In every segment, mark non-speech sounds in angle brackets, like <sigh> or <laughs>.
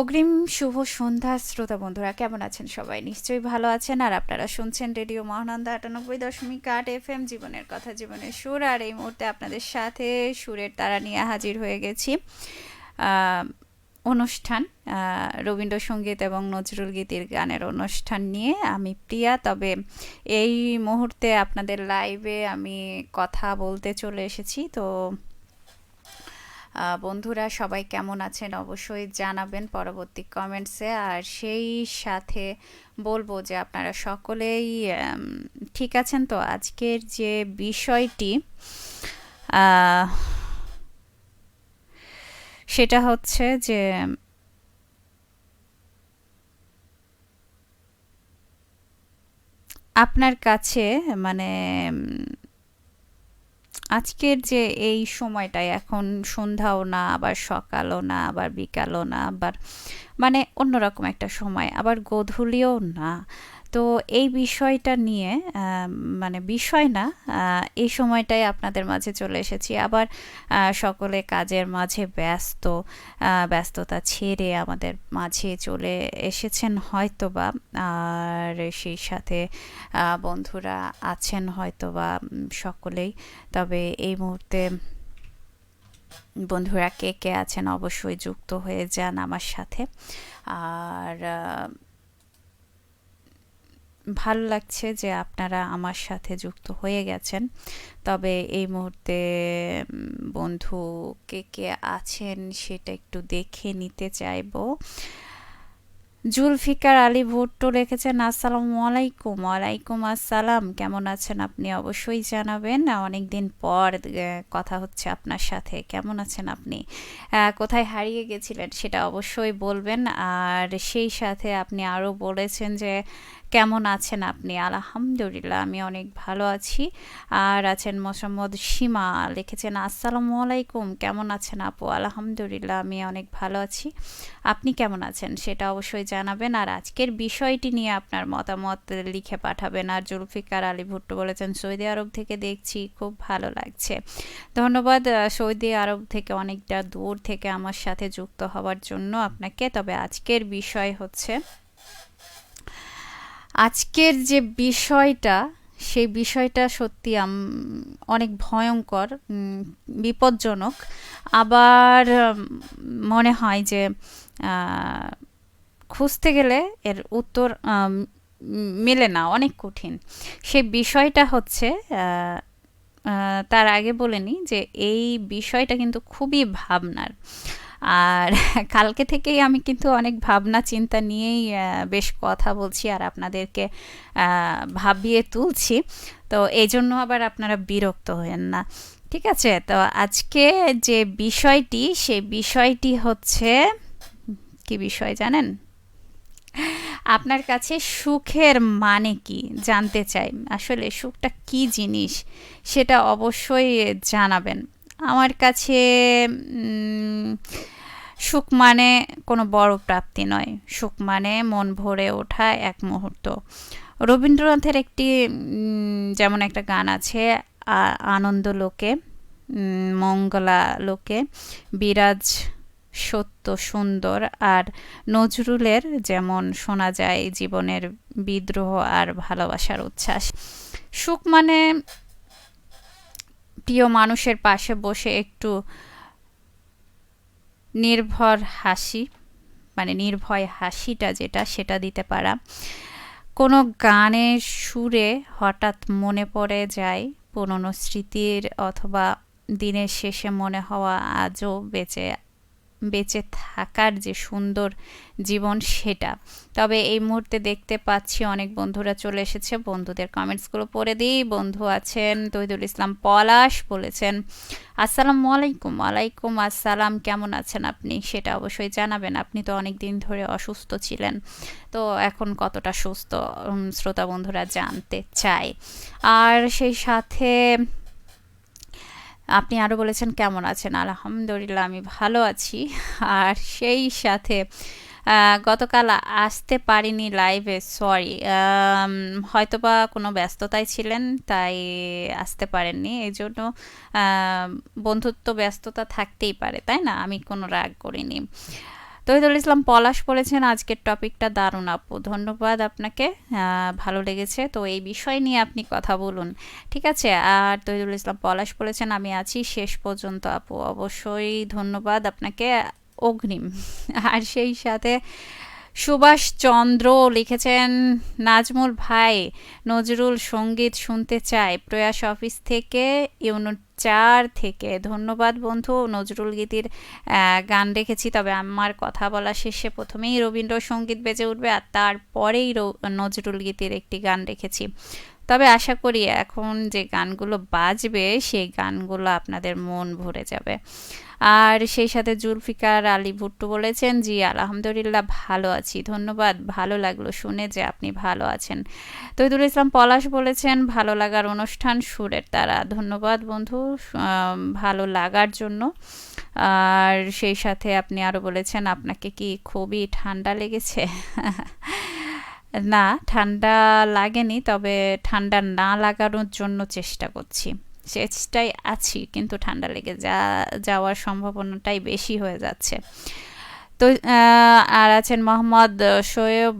অগ্রিম শুভ সন্ধ্যা, শ্রোতা বন্ধুরা। কেমন আছেন সবাই? নিশ্চয়ই ভালো আছেন। আর আপনারা শুনছেন রেডিও মহানন্দা আটানব্বই দশমিক আট এফ এম জীবনের কথা, জীবনের সুর। আর এই মুহূর্তে আপনাদের সাথে সুরের তারা নিয়ে হাজির হয়ে গেছি। অনুষ্ঠান রবীন্দ্রসঙ্গীত এবং নজরুল গীতির গানের অনুষ্ঠান নিয়ে আমি প্রিয়া। তবে এই মুহূর্তে আপনাদের লাইভে আমি কথা বলতে চলে এসেছি। তো বন্ধুরা সবাই কেমন আছেন অবশ্যই জানাবেন পরবর্তী কমেন্টসে আর সেই সাথে বলব যে আপনারা সকলেই ঠিক আছেন তো? আজকের যে বিষয়টি সেটা হচ্ছে যে আপনার কাছে মানে আজকের যে এই সময়টায় এখন সন্ধ্যাও না, আবার সকালও না, আবার বিকালও না, আবার মানে অন্যরকম একটা সময়, আবার গোধূলিও না। তো এই বিষয়টা নিয়ে মানে বিষয় না এই সময়টাই আপনাদের মাঝে চলে এসেছি। আবার সকলে কাজের মাঝে ব্যস্ত ব্যস্ততা ছেড়ে আমাদের মাঝে চলে এসেছেন হয়তোবা। আর সেই সাথে বন্ধুরা আছেন হয়তোবা উম, সকলেই। তবে এই মুহূর্তে বন্ধুরা কে কে আছেন অবশ্যই যুক্ত হয়ে যান আমার সাথে। আর ভালো লাগছে যে আপনারা আমার সাথে যুক্ত হয়ে গেছেন। তবে এই মুহূর্তে বন্ধু কে কে আছেন সেটা একটু দেখে নিতে চাইব। জুলফিকার আলী ভুট্টো লিখেছেন আসসালামু আলাইকুম, ওয়ালাইকুম আসসালাম। কেমন আছেন আপনি অবশ্যই জানাবেন। অনেক দিন পর কথা হচ্ছে আপনার সাথে। কেমন আছেন আপনি? কোথায় হারিয়ে গেছিলেন সেটা অবশ্যই বলবেন। আর সেই সাথে আপনি আরও বলেছেন যে কেমন আছেন আপনি? আলহামদুলিল্লাহ, আমি অনেক ভালো আছি। আর আছেন মোসাম্মদ সীমা, লিখেছেন, আসসালামু আলাইকুম, কেমন আছেন আপু? আলহামদুলিল্লাহ, আমি অনেক ভালো আছি। আপনি কেমন আছেন? সেটা অবশ্যই জানাবেন। আর আজকের বিষয়টি নিয়ে আপনার মতামত লিখে পাঠাবেন। আর জুলফিকার আলী ভুট্টো বলেছেন, সৌদি আরব থেকে দেখছি, খুব ভালো লাগছে। ধন্যবাদ। সৌদি আরব থেকে অনেকটা দূর থেকে আমার সাথে যুক্ত হওয়ার জন্য আপনাকে। তবে আজকের বিষয় হচ্ছে আজকের যে বিষয়টা, সেই বিষয়টা সত্যি অনেক ভয়ঙ্কর বিপজ্জনক। আবার মনে হয় যে খুঁজতে গেলে এর উত্তর মেলে না, অনেক কঠিন। সেই বিষয়টা হচ্ছে তার আগে বলে নিই যে, এই বিষয়টা কিন্তু খুবই ভাবনার। আর <laughs> কালকে থেকেই আমি কিন্তু অনেক ভাবনা চিন্তা নিয়েই বেশ কথা বলছি আর আপনাদেরকে ভাবিয়ে তুলছি। তো এই জন্য আবার আপনারা বিরক্ত হয়েন না। ঠিক আছে? তো আজকে যে বিষয়টি, সেই বিষয়টি হচ্ছে, কি বিষয় জানেন? আপনার কাছে সুখের মানে কি? জানতে চাই। আসলে সুখটা কি জিনিস? সেটা অবশ্যই জানাবেন। আমার কাছে সুখ মানে কোনো বড় প্রাপ্তি নয়। সুখ মানে মন ভরে ওঠা এক মুহূর্ত। রবীন্দ্রনাথের একটি যেমন একটা গান আছে আনন্দ লোকে মঙ্গলা লোকে, বিরাজ সত্য সুন্দর আর নজরুলের যেমন শোনা যায় জীবনের বিদ্রোহ আর ভালোবাসার উচ্ছ্বাস। সুখ মানে প্রিয় মানুষের পাশে বসে একটু নির্ভর হাসি মানে নির্ভয় হাসিটা যেটা, সেটা দিতে পারা। কোনো গানের সুরে হঠাৎ মনে পড়ে যায় পুরনো স্মৃতির অথবা দিনের শেষে মনে হওয়া আজও বেঁচে বেঁচে থাকার যে সুন্দর জীবন সেটা। তবে এই মুহূর্তে দেখতে পাচ্ছি অনেক বন্ধুরা চলে এসেছে। বন্ধুদের কমেন্টসগুলো পড়ে দিই। বন্ধু আছেন তহিদুল ইসলাম পলাশ বলেছেন, আসসালামু আলাইকুম। ওয়ালাইকুম আসসালাম। কেমন আছেন আপনি? সেটা অবশ্যই জানাবেন। আপনি তো অনেক দিন ধরে অসুস্থ ছিলেন। তো এখন কতটা সুস্থ শ্রোতা বন্ধুরা জানতে চায়। আর সেই সাথে আপনি আরও বলেছেন, কেমন আছেন? আলহামদুলিল্লাহ, আমি ভালো আছি। আর সেই সাথে গতকাল আসতে পারিনি লাইভে সরি হয়তোবা কোনো ব্যস্ততায় ছিলেন, তাই আসতে পারেননি। এই জন্য বন্ধুত্ব ব্যস্ততা থাকতেই পারে, তাই না? আমি কোনো রাগ করিনি। তহিদুল ইসলাম পলাশ বলেছেন, আজকের টপিকটা দারুণ আপু। ধন্যবাদ আপনাকে। ভালো লেগেছে। তো এই বিষয় নিয়ে আপনি কথা বলুন। ঠিক আছে? আর তহিদুল ইসলাম পলাশ বলেছেন, আমি আছি শেষ পর্যন্ত আপু। অবশ্যই ধন্যবাদ আপনাকে। অগ্নিম। আর সেই সাথে সুভাষ চন্দ্র লিখেছেন, নাজমুল ভাই, নজরুল সংগীত শুনতে চাই প্রয়াস অফিস থেকে ইউনিট চার থেকে। ধন্যবাদ বন্ধু, নজরুল গীতির গান রেখেছি, তবে আমার কথা বলা শেষে প্রথমেই রবীন্দ্রসঙ্গীত বেজে উঠবে আর তারপরেই নজরুল গীতির একটি গান রেখেছি। তবে আশা করি এখন যে গানগুলো বাজবে, সেই গানগুলো আপনাদের মন ভরে যাবে। আর সেই সাথে জুলফিকার আলী ভুট্টু বলেছেন, জি, আলহামদুলিল্লাহ, ভালো আছি, ধন্যবাদ, ভালো লাগল শুনে যে আপনি ভালো আছেন। তৈদুল ইসলাম পলাশ বলেছেন, ভালো লাগার অনুষ্ঠান সুরের তারা ধন্যবাদ বন্ধু ভালো লাগার জন্য। আর সেই সাথে আপনি আরও বলেছেন, আপনাকে কি খুবই ঠান্ডা লেগেছে? <laughs> না, ঠান্ডা লাগেনি, তবে ঠান্ডা না লাগানোর জন্য চেষ্টা করছি। চেষ্টায় আছি, কিন্তু ঠান্ডা লেগে যা, যাওয়ার সম্ভাবনাটাই বেশি হয়ে যাচ্ছে। তো আর আছেন মোহাম্মদ শোয়েব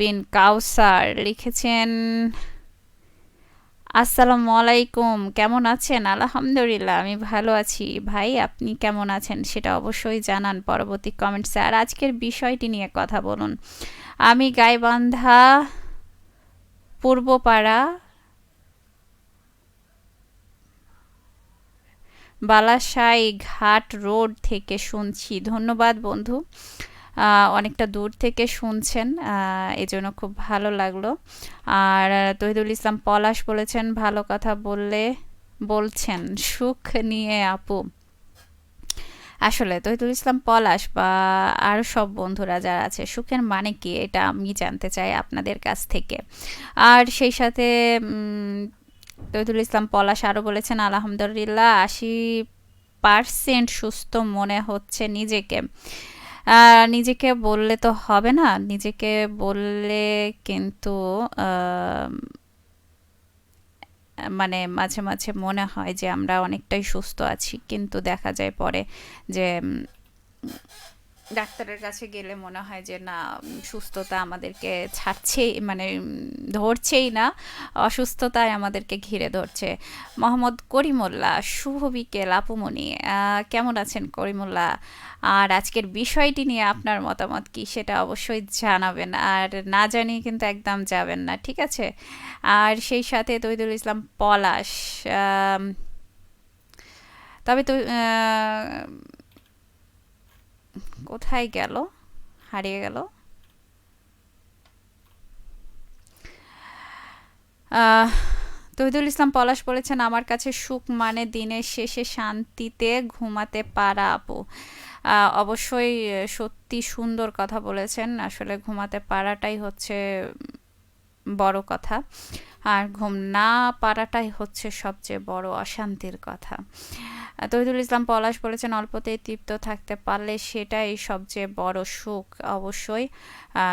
বিন কাউসার, লিখেছেন, আসসালামু আলাইকুম, কেমন আছেন? আলহামদুলিল্লাহ, আমি ভালো আছি। ভাই, আপনি কেমন আছেন? সেটা অবশ্যই জানান পরবর্তী কমেন্টসে। আর আজকের বিষয়টি নিয়ে কথা বলুন। আমি গাইবান্ধা, পূর্বপাড়া বালাসাই ঘাট রোড থেকে শুনছি। ধন্যবাদ বন্ধু। অনেকটা দূর থেকে শুনছেন এজন্য খুব ভালো লাগল। আর তহিদুল ইসলাম পলাশ বলেছেন, ভালো কথা বললে বলছেন, সুখ নিয়ে আপু। আসলে তহিদুল ইসলাম পলাশ বা আরও সব বন্ধুরা যারা আছে, সুখের মানে কি, এটা আমি জানতে চাই আপনাদের কাছ থেকে। আর সেই সাথে তহিদুল ইসলাম পলাশ আরও বলেছেন, আলহামদুলিল্লাহ, আশি পারসেন্ট সুস্থ মনে হচ্ছে নিজেকে। নিজেকে বললে তো হবে না, নিজেকে বললে কিন্তু মানে মাঝে মাঝে মনে হয় যে আমরা অনেকটাই সুস্থ আছি, কিন্তু দেখা যায় পরে যে ডাক্তারের কাছে গেলে মনে হয় যে, না, সুস্থতা আমাদেরকে ছাড়ছেই মানে ধরছেই না। অসুস্থতায় আমাদেরকে ঘিরে ধরছে। মোহাম্মদ করিমুল্লাহ, শুভ বিকেল আপুমণি কেমন আছেন করিমুল্লাহ? আর আজকের বিষয়টি নিয়ে আপনার মতামত কি সেটা অবশ্যই জানাবেন। আর না জানিয়ে কিন্তু একদম যাবেন না, ঠিক আছে? আর সেই সাথে তৈদুল ইসলাম পলাশ তবে তো কোথায় গেল? হারিয়ে গেল? তহিদুল ইসলাম পলাশ বলেছেন, আমার কাছে সুখ মানে দিনের শেষে শান্তিতে ঘুমাতে পারা, আপু। অবশ্যই সত্যি সুন্দর কথা বলেছেন। আসলে ঘুমাতে পারাটাই হচ্ছে বড় কথা। আর ঘুম না পারাটাই হচ্ছে সবচেয়ে বড় অশান্তির কথা। তহিদুল ইসলাম পলাশ বলেছেন, অল্পতেই তৃপ্ত থাকতে পারলে সেটাই সবচেয়ে বড় সুখ অবশ্যই।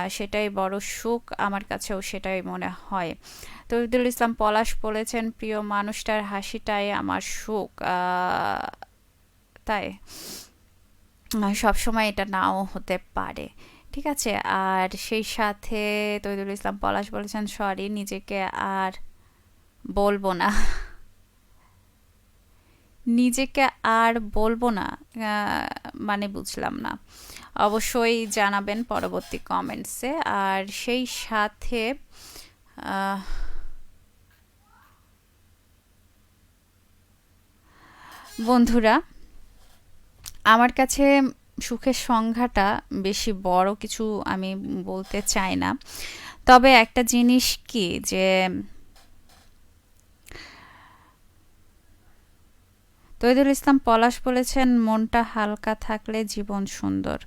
সেটাই বড় সুখ আমার কাছেও সেটাই মনে হয়। তহিদুল ইসলাম পলাশ বলেছেন, প্রিয় মানুষটার হাসিটাই আমার সুখ। তাই। সবসময় এটা নাও হতে পারে। ঠিক আছে, আর সেই সাথে তৈদুল ইসলাম পলাশ বলেছেন, সরি, নিজেকে আর বলব না। নিজেকে আর বলব না মানে বুঝলাম না। অবশ্যই জানাবেন পরবর্তী কমেন্টসে আর সেই সাথে বন্ধুরা, আমার কাছে সুখের সংখ্যাটা বেশি বড় কিছু আমি বলতে চাই না। তবে একটা জিনিস কি যে তৈদুল ইসলাম পলাশ বলেছেন, মনটা হালকা থাকলে জীবন সুন্দর।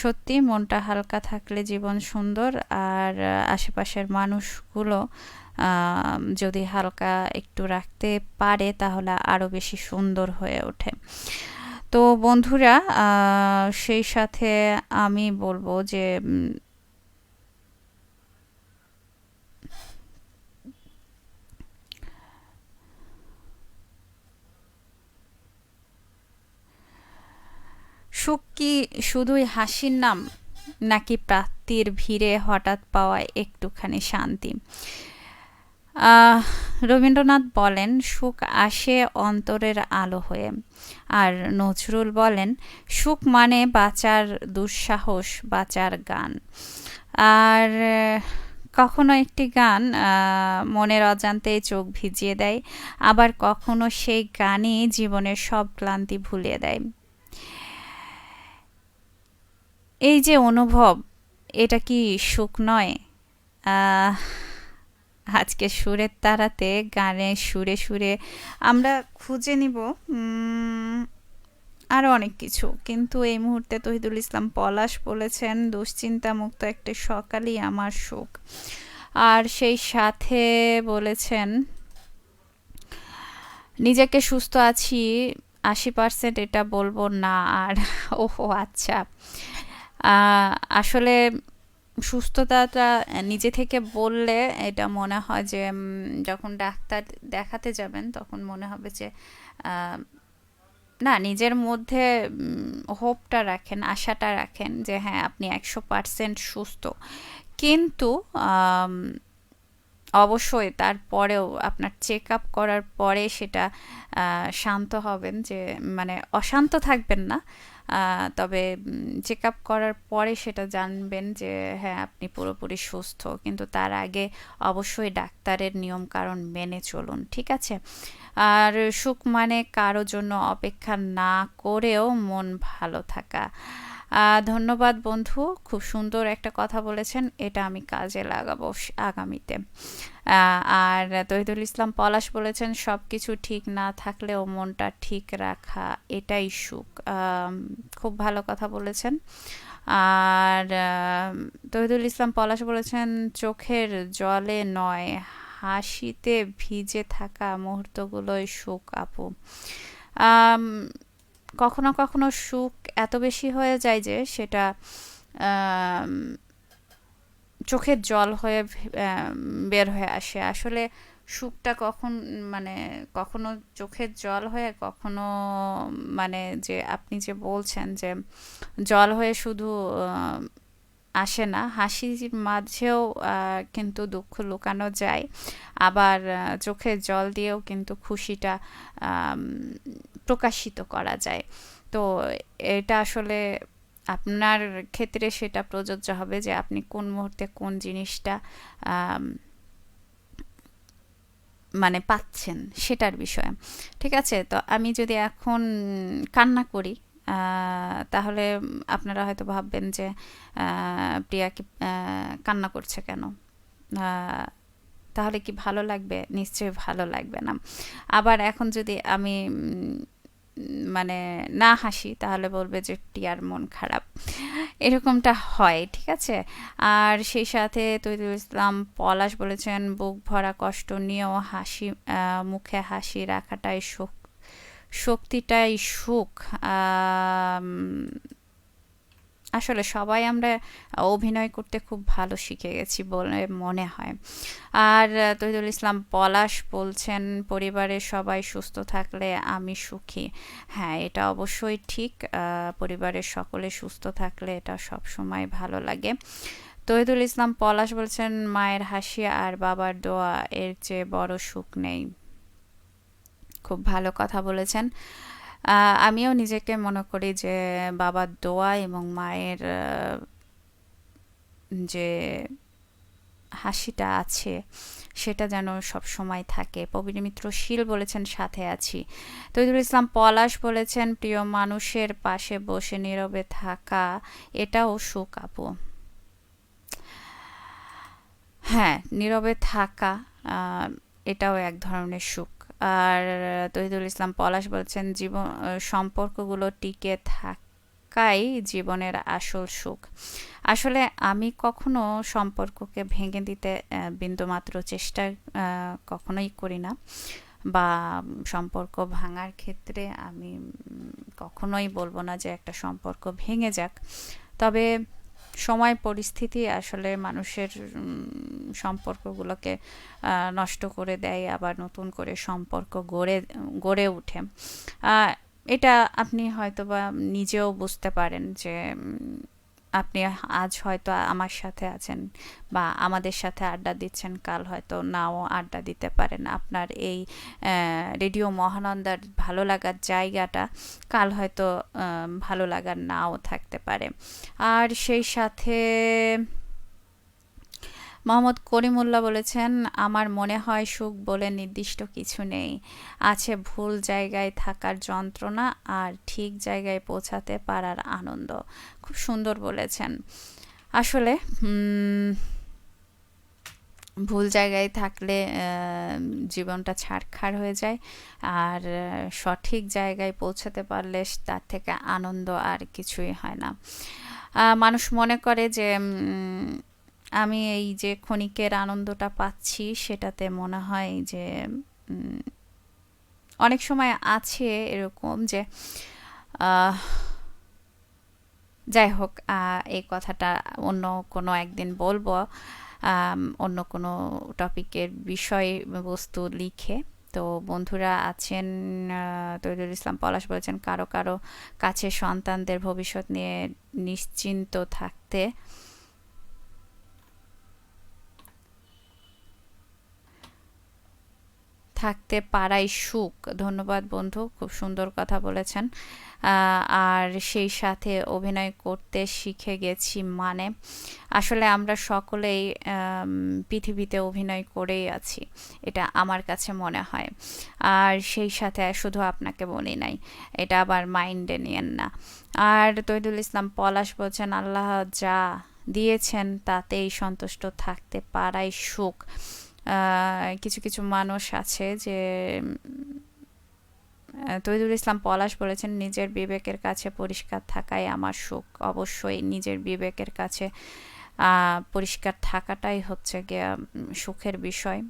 সত্যি, মনটা হালকা থাকলে জীবন সুন্দর, আর আশেপাশের মানুষগুলো যদি হালকা একটু রাখতে পারে, তাহলে আরও বেশি সুন্দর হয়ে ওঠে। তো বন্ধুরা সেই সাথে আমি বলব যে সুখ কি শুধুই হাসির নাম, নাকি প্রাপ্তির ভিড়ে হঠাৎ পাওয়া একটুখানি শান্তি? রবীন্দ্রনাথ বলেন, সুখ আসে অন্তরের আলো হয়ে। আর নজরুল বলেন, সুখ মানে বাঁচার দুঃসাহস, বাঁচার গান। আর কখনো একটি গান মনের অজান্তেই চোখ ভিজিয়ে দেয়, আবার কখনো সেই গানই জীবনের সব ক্লান্তি ভুলিয়ে দেয়। এই যে অনুভব, এটা কি সুখ নয়? আজকে সুরের তারাতে গানে সুরে সুরে আমরা খুঁজে নিব আরও অনেক কিছু। কিন্তু এই মুহূর্তে তহিদুল ইসলাম পলাশ বলেছেন দুশ্চিন্তা মুক্ত একটা সকালই আমার সুখ। আর সেই সাথে বলেছেন, নিজেকে সুস্থ আছি, আশি পার্সেন্ট এটা বলব না। আর ওহো আচ্ছা। আসলে সুস্থতাটা নিজে থেকে বললে এটা মনে হয় যে যখন ডাক্তার দেখাতে যাবেন তখন মনে হবে যে না, নিজের মধ্যে হোপটা রাখেন, আশাটা রাখেন যে হ্যাঁ আপনি একশো পার্সেন্ট সুস্থ। কিন্তু অবশ্যই তারপরেও আপনার চেক আপ করার পরে সেটা শান্ত হবেন যে মানে অশান্ত থাকবেন না। তবে চেক আপ করার পরে সেটা জানবেন যে হ্যাঁ আপনি পুরোপুরি সুস্থ। কিন্তু তার আগে অবশ্যই ডাক্তারের নিয়ম কারণ মেনে চলুন, ঠিক আছে? আর সুখ মানে কারও জন্য অপেক্ষা না করেও মন ভালো থাকা। ধন্যবাদ বন্ধু, খুব সুন্দর একটা কথা বলেছেন, এটা আমি কাজে লাগাবো আগামীতে। আর তহিদুল ইসলাম পলাশ বলেছেন সব কিছু ঠিক না থাকলেও মনটা ঠিক রাখা এটাই সুখ। খুব ভালো কথা বলেছেন। আর তহিদুল ইসলাম পলাশ বলেছেন, চোখের জলে নয়, হাসিতে ভিজে থাকা মুহূর্তগুলোই সুখ, আপু। কখনো কখনো সুখ এত বেশি হয়ে যায় যে, সেটা চোখের জল হয়ে বের হয়ে আসে। আসলে সুখটা কখন মানে কখনো চোখের জল হয়ে, কখনো মানে যে আপনি যে বলছেন যে জল হয়ে শুধু আসে না, হাসির মাঝেও কিন্তু দুঃখ লুকানো যায়। আবার চোখের জল দিয়েও কিন্তু খুশিটা প্রকাশিত করা যায়। তো এটা আসলে আপনার ক্ষেত্রে সেটা প্রযোজ্য হবে যে আপনি কোন মুহূর্তে কোন জিনিসটা মানে পাচ্ছেন সেটার বিষয়ে। ঠিক আছে? তো আমি যদি এখন কান্না করি তাহলে আপনারা হয়তো ভাববেন যে প্রিয়া কি কান্না করছে কেন? তাহলে কি ভালো লাগবে? নিশ্চয়ই ভালো লাগবে না। আবার এখন যদি আমি মানে না হাসি, তাহলে বলবে যে টিয়ার মন খারাপ। এরকমটা হয়, ঠিক আছে? আর সেই সাথে তৈদুল ইসলাম পলাশ বলেছেন, বুক ভরা কষ্ট নিয়েও হাসি মুখে হাসি রাখাটাই সুখ শক্তিটাই সুখ। আসলে সবাই আমরা অভিনয় করতে খুব ভালো শিখে গেছি বলে মনে হয়। আর তহিদুল ইসলাম পলাশ বলছেন পরিবারের সবাই সুস্থ থাকলে আমি সুখী। হ্যাঁ এটা অবশ্যই ঠিক পরিবারের সকলে সুস্থ থাকলে এটা সব সময় ভালো লাগে। তহিদুল ইসলাম পলাশ বলছেন, মায়ের হাসি আর বাবার দোয়া এর চেয়ে বড় সুখ নেই। খুব ভালো কথা বলেছেন। আমিও নিজেকে মনে করি যে বাবার দোয়া এবং মায়ের যে হাসিটা আছে, সেটা যেন সব সময় থাকে। প্রবীর মিত্র শীল বলেছেন, সাথে আছি। তৈদুল ইসলাম পলাশ বলেছেন, প্রিয় মানুষের পাশে বসে নীরবে থাকা, এটাও সুখ, আপু। হ্যাঁ নীরবে থাকা এটাও এক ধরনের সুখ। আর তহিদুল ইসলাম পলাশ বলছেন, জীবন সম্পর্কগুলো টিকে থাকাই জীবনের আসল সুখ। আসলে আমি কখনো সম্পর্ককে ভেঙে দিতে বিন্দুমাত্র চেষ্টা কখনোই করি না। বা, সম্পর্ক ভাঙার ক্ষেত্রে আমি কখনোই বলব না যে একটা সম্পর্ক ভেঙে যাক। তবে সময় পরিস্থিতি আসলে মানুষের সম্পর্কগুলোকে নষ্ট করে দেয়, আবার নতুন করে সম্পর্ক গড়ে গড়ে ওঠে। এটা আপনি হয়তোবা নিজেও বুঝতে পারেন যে আপনি আজ হয়তো আমার সাথে আছেন বা আমাদের সাথে আড্ডা দিচ্ছেন, কাল হয়তো নাও আড্ডা দিতে পারেন। আপনার এই রেডিও মহানন্দার ভালো লাগার জায়গাটা কাল হয়তো ভালো লাগার নাও থাকতে পারে। আর সেই সাথে মোহাম্মদ করিমুল্লাহ বলেছেন, আমার মনে হয় সুখ বলে নির্দিষ্ট কিছু নেই। আছে ভুল জায়গায় থাকার যন্ত্রণা আর ঠিক জায়গায় পৌঁছাতে পারার আনন্দ। খুব সুন্দর বলেছেন। আসলে ভুল জায়গায় থাকলে জীবনটা ছাড়খাড় হয়ে যায়। আর সঠিক জায়গায় পৌঁছাতে পারলে তার থেকে আনন্দ আর কিছুই হয় না। মানুষ মনে করে যে আমি এই যে ক্ষণিকের আনন্দটা পাচ্ছি, সেটাতে মনে হয় যে অনেক সময় আছে এরকম যে যাই হোক এই কথাটা অন্য কোনো একদিন বলব। অন্য কোনো টপিকের বিষয়বস্তু লিখে। তো বন্ধুরা আছেন তৈরুল ইসলাম পলাশ বলেছেন, কারও কারও কাছে সন্তানদের ভবিষ্যৎ নিয়ে নিশ্চিন্ত থাকতে থাকতে পারাই সুখ। ধন্যবাদ বন্ধু, খুব সুন্দর কথা বলেছেন। আর সেই সাথে অভিনয় করতে শিখে গেছি মানে। আসলে আমরা সকলেই পৃথিবীতে অভিনয় করেই আছি, এটা আমার কাছে মনে হয়। আর সেই সাথে শুধু আপনাকে বলি নাই, এটা আবার মাইন্ডে নিয়েন না। আর তৈদুল ইসলাম পলাশ বলছেন, আল্লাহ যা দিয়েছেন তাতেই সন্তুষ্ট থাকতে পারাই সুখ। কিছু কিছু মানুষ আছে যে তৈদুল ইসলাম পলাশ বলেছেন, নিজের বিবেকের কাছে পরিষ্কার থাকাই আমার সুখ। অবশ্যই নিজের বিবেকের কাছে পরিষ্কার থাকাটাই হচ্ছে গিয়ে সুখের বিষয়।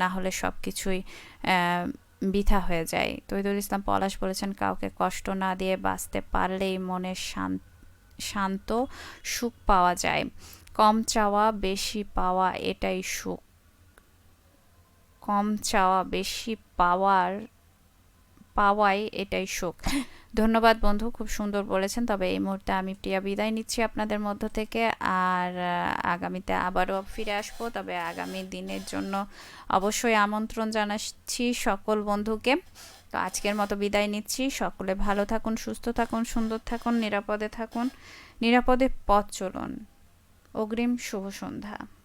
না হলে সব কিছুই বৃথা হয়ে যায়। তৈদুল ইসলাম পলাশ বলেছেন, কাউকে কষ্ট না দিয়ে বাঁচতে পারলেই মনে শান্ত সুখ পাওয়া যায়। কম চাওয়া, বেশি পাওয়া, এটাই সুখ। কম চাওয়া, বেশি পাওয়ার, পাওয়াই এটাই সুখ। ধন্যবাদ বন্ধু, খুব সুন্দর বলেছেন। তবে এই মুহূর্তে আমি প্রিয়া বিদায় নিচ্ছি আপনাদের মধ্য থেকে। আর আগামীতে আবারও ফিরে আসব। তবে আগামী দিনের জন্য অবশ্যই আমন্ত্রণ জানাচ্ছি সকল বন্ধুকে। তো আজকের মতো বিদায় নিচ্ছি। সকলে ভালো থাকুন, সুস্থ থাকুন, সুন্দর থাকুন, নিরাপদে থাকুন, নিরাপদে পথ চলুন। অগ্রিম শুভ সন্ধ্যা।